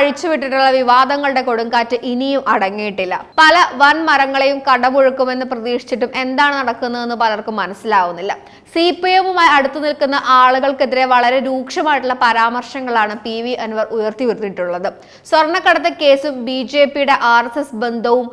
അഴിച്ചുവിട്ടിട്ടുള്ള വിവാദങ്ങളുടെ കൊടുങ്കാറ്റ് ഇനിയും അടങ്ങിയിട്ടില്ല. പല വൻ മരങ്ങളെയും കടപുഴുക്കുമെന്ന് പ്രതീക്ഷിച്ചിട്ടും എന്താണ് നടക്കുന്നതെന്ന് പലർക്കും മനസ്സിലാവുന്നില്ല. സി പി എമ്മുമായി അടുത്തു നിൽക്കുന്ന ആളുകൾക്കെതിരെ വളരെ രൂക്ഷമായിട്ടുള്ള പരാമർശങ്ങളാണ് പി വി അൻവർ ഉയർത്തിവിട്ടിട്ടുള്ളത് സ്വർണക്കടത്ത് കേസും ബി ജെ പിയുടെ ആർ എസ് എസ് ബന്ധവും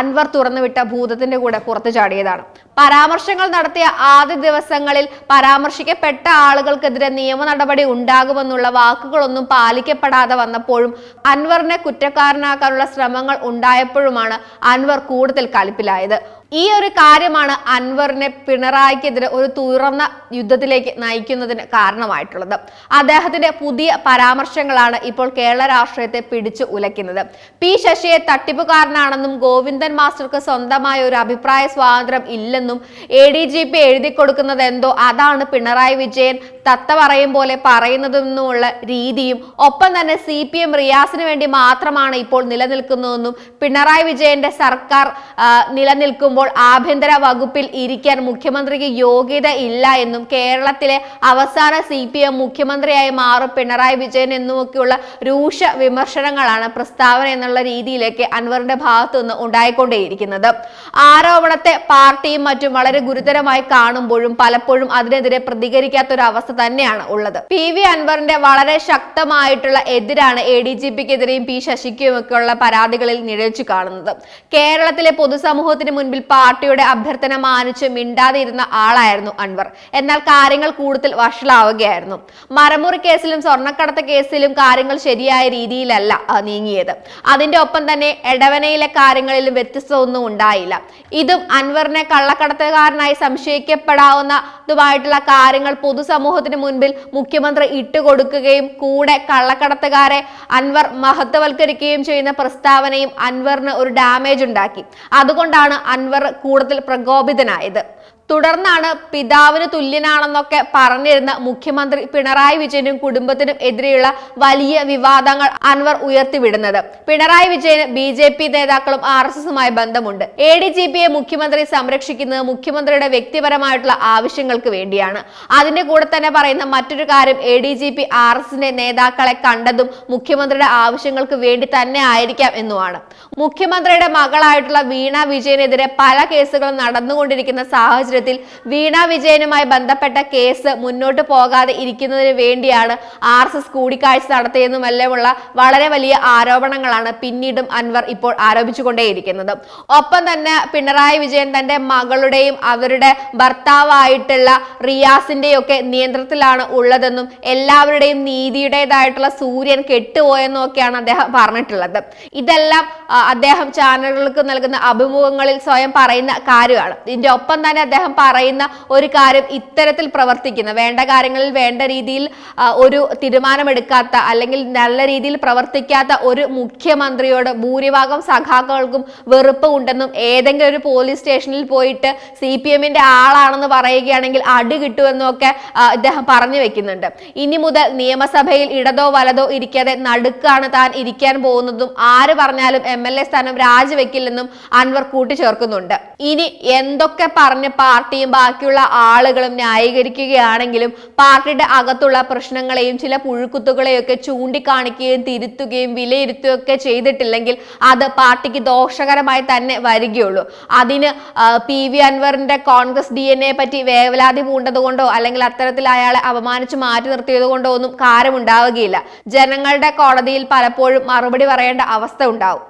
അൻവർ തുറന്നുവിട്ട ഭൂതത്തിന്റെ കൂടെ പുറത്തു ചാടിയതാണ്. പരാമർശങ്ങൾ നടത്തിയ ആദ്യ ദിവസങ്ങളിൽ പരാമർശിക്കപ്പെട്ട ആളുകൾക്കെതിരെ നിയമ നടപടി ഉണ്ടാകുമെന്നുള്ള വാക്കുകളൊന്നും പാലിക്കപ്പെടാതെ വന്നപ്പോഴും അൻവറിനെ കുറ്റക്കാരനാക്കാനുള്ള ശ്രമങ്ങൾ ഉണ്ടായപ്പോഴുമാണ് അൻവർ കൂടുതൽ കലിപ്പിലായത്. ഈ ഒരു കാര്യമാണ് അൻവറിനെ പിണറായിക്കെതിരെ ഒരു തുറന്ന യുദ്ധത്തിലേക്ക് നയിക്കുന്നതിന് കാരണമായിട്ടുള്ളത്. അദ്ദേഹത്തിന്റെ പുതിയ പരാമർശങ്ങളാണ് ഇപ്പോൾ കേരള രാഷ്ട്രീയത്തെ പിടിച്ചു ഉലയ്ക്കുന്നത്. പി ശശിയെ തട്ടിപ്പുകാരനാണെന്നും ഗോവിന്ദൻ മാസ്റ്റർക്ക് സ്വന്തമായ ഒരു അഭിപ്രായ സ്വാതന്ത്ര്യം ഇല്ലെന്നും എ ഡി ജി പി എഴുതി കൊടുക്കുന്നത് എന്തോ അതാണ് പിണറായി വിജയൻ തത്ത പറയും പോലെ പറയുന്നതെന്നുമുള്ള രീതിയും ഒപ്പം തന്നെ സി പി എം റിയാസിന് വേണ്ടി മാത്രമാണ് ഇപ്പോൾ നിലനിൽക്കുന്നതെന്നും പിണറായി വിജയന്റെ സർക്കാർ ആ, ആഭ്യന്തര വകുപ്പിൽ ഇരിക്കാൻ മുഖ്യമന്ത്രിക്ക് യോഗ്യത ഇല്ല എന്നും കേരളത്തിലെ അവസാന സി പി എം മുഖ്യമന്ത്രിയായി മാറും പിണറായി വിജയൻ എന്നുമൊക്കെയുള്ള രൂക്ഷ വിമർശനങ്ങളാണ് പ്രസ്താവന എന്നുള്ള രീതിയിലേക്ക് അൻവറിന്റെ ഭാഗത്തു നിന്ന് ഉണ്ടായിക്കൊണ്ടേയിരിക്കുന്നത്. ആരോപണത്തെ പാർട്ടിയും മറ്റും വളരെ ഗുരുതരമായി കാണുമ്പോഴും പലപ്പോഴും അതിനെതിരെ പ്രതികരിക്കാത്ത ഒരു അവസ്ഥ തന്നെയാണ് ഉള്ളത്. പി വി അൻവറിന്റെ വളരെ ശക്തമായിട്ടുള്ള എതിരാണ് എ ഡി ജി പിക്കെതിരെയും പി ശശിക്കുമൊക്കെയുള്ള പരാതികളിൽ നിഴച്ചു കാണുന്നത്. കേരളത്തിലെ പൊതുസമൂഹത്തിന് മുൻപിൽ പാർട്ടിയുടെ അഭ്യർത്ഥന മാനിച്ച് മിണ്ടാതിരുന്ന ആളായിരുന്നു അൻവർ. എന്നാൽ കാര്യങ്ങൾ കൂടുതൽ വഷളാവുകയായിരുന്നു. മരമുറി കേസിലും സ്വർണക്കടത്ത് കേസിലും കാര്യങ്ങൾ ശരിയായ രീതിയിലല്ല നീങ്ങിയത്. അതിന്റെ ഒപ്പം തന്നെ എടവനയിലെ കാര്യങ്ങളിലും വ്യത്യസ്തമൊന്നും ഉണ്ടായില്ല. ഇതും അൻവറിനെ കള്ളക്കടത്തുകാരനായി സംശയിക്കപ്പെടാവുന്നതുമായിട്ടുള്ള കാര്യങ്ങൾ പൊതുസമൂഹത്തിന് മുൻപിൽ മുഖ്യമന്ത്രി ഇട്ടുകൊടുക്കുകയും കൂടെ കള്ളക്കടത്തുകാരെ അൻവർ മഹത്വവൽക്കരിക്കുകയും ചെയ്യുന്ന പ്രസ്താവനയും അൻവറിന് ഒരു ഡാമേജ് ഉണ്ടാക്കി. അതുകൊണ്ടാണ് അൻവർ കൂടുതൽ പ്രകോപിതനായത്. തുടർന്നാണ് പിതാവിന് തുല്യനാണെന്നൊക്കെ പറഞ്ഞിരുന്ന മുഖ്യമന്ത്രി പിണറായി വിജയനും കുടുംബത്തിനും എതിരെയുള്ള വലിയ വിവാദങ്ങൾ അൻവർ ഉയർത്തിവിടുന്നത്. പിണറായി വിജയന് ബി ജെ പി നേതാക്കളും ആർ എസ് എസുമായി ബന്ധമുണ്ട്. എ ഡി ജി പിയെ മുഖ്യമന്ത്രി സംരക്ഷിക്കുന്നത് മുഖ്യമന്ത്രിയുടെ വ്യക്തിപരമായിട്ടുള്ള ആവശ്യങ്ങൾക്ക് വേണ്ടിയാണ്. അതിന്റെ കൂടെ തന്നെ പറയുന്ന മറ്റൊരു കാര്യം A D G P R S എസിന്റെ നേതാക്കളെ കണ്ടതും മുഖ്യമന്ത്രിയുടെ ആവശ്യങ്ങൾക്ക് വേണ്ടി തന്നെ ആയിരിക്കാം എന്നുമാണ്. മുഖ്യമന്ത്രിയുടെ മകളായിട്ടുള്ള വീണ വിജയനെതിരെ പല കേസുകളും നടന്നുകൊണ്ടിരിക്കുന്ന സാഹചര്യത്തിൽ വീണ വിജയനുമായി ബന്ധപ്പെട്ട കേസ് മുന്നോട്ട് പോകാതെ ഇരിക്കുന്നതിന് വേണ്ടിയാണ് ആർ എസ് എസ് കൂടിക്കാഴ്ച നടത്തിയെന്നുമെല്ലാമുള്ള വളരെ വലിയ ആരോപണങ്ങളാണ് പിന്നീടും അൻവർ ഇപ്പോൾ ആരോപിച്ചുകൊണ്ടേയിരിക്കുന്നത്. ഒപ്പം തന്നെ പിണറായി വിജയൻ തന്റെ മകളുടെയും അവരുടെ ഭർത്താവായിട്ടുള്ള റിയാസിന്റെയും ഒക്കെ നിയന്ത്രണത്തിലാണ് ഉള്ളതെന്നും എല്ലാവരുടെയും നീതിയുടേതായിട്ടുള്ള സൂര്യൻ കെട്ടുപോയെന്നും ഒക്കെയാണ് അദ്ദേഹം പറഞ്ഞിട്ടുള്ളത്. ഇതെല്ലാം അദ്ദേഹം ചാനലുകൾക്ക് നൽകുന്ന അഭിമുഖങ്ങളിൽ സ്വയം പറയുന്ന കാര്യമാണ്. ഇതിന്റെ ഒപ്പം തന്നെ അദ്ദേഹം പറയുന്ന ഒരു കാര്യം ഇത്തരത്തിൽ പ്രവർത്തിക്കുന്ന. വേണ്ട കാര്യങ്ങളിൽ വേണ്ട രീതിയിൽ ഒരു തീരുമാനമെടുക്കാത്ത അല്ലെങ്കിൽ നല്ല രീതിയിൽ പ്രവർത്തിക്കാത്ത ഒരു മുഖ്യമന്ത്രിയോട് ഭൂരിഭാഗം സഖാക്കൾക്കും വെറുപ്പ് ഉണ്ടെന്നും ഏതെങ്കിലും ഒരു പോലീസ് സ്റ്റേഷനിൽ പോയിട്ട് സി പി എമ്മിന്റെ ആളാണെന്ന് പറയുകയാണെങ്കിൽ അടി കിട്ടുമെന്നും ഒക്കെ ആ, ഇദ്ദേഹം പറഞ്ഞു വെക്കുന്നുണ്ട്. ഇനി മുതൽ നിയമസഭയിൽ ഇടതോ വലതോ ഇരിക്കാതെ നടുക്കാണ് താൻ ഇരിക്കാൻ പോകുന്നതും ആര് പറഞ്ഞാലും എം എൽ എ സ്ഥാനം രാജിവെക്കില്ലെന്നും അൻവർ കൂട്ടിച്ചേർക്കുന്നുണ്ട്. ഇനി എന്തൊക്കെ പറഞ്ഞ് പാർട്ടിയും ബാക്കിയുള്ള ആളുകളും ന്യായീകരിക്കുകയാണെങ്കിലും പാർട്ടിയുടെ അകത്തുള്ള പ്രശ്നങ്ങളെയും ചില പുഴുക്കുത്തുകളെയൊക്കെ ചൂണ്ടിക്കാണിക്കുകയും തിരുത്തുകയും വിലയിരുത്തുകയൊക്കെ ചെയ്തിട്ടില്ലെങ്കിൽ അത് പാർട്ടിക്ക് ദോഷകരമായി തന്നെ വരികയുള്ളൂ. അതിന് പി വി അൻവറിന്റെ കോൺഗ്രസ് ഡി എൻ എ പറ്റി വേവലാതി പൂണ്ടതുകൊണ്ടോ അല്ലെങ്കിൽ അത്തരത്തിൽ അയാളെ അപമാനിച്ച് മാറ്റി നിർത്തിയത് കൊണ്ടോ ഒന്നും കാരമുണ്ടാവുകയില്ല. ജനങ്ങളുടെ കോടതിയിൽ പലപ്പോഴും മറുപടി പറയേണ്ട അവസ്ഥ ഉണ്ടാവും.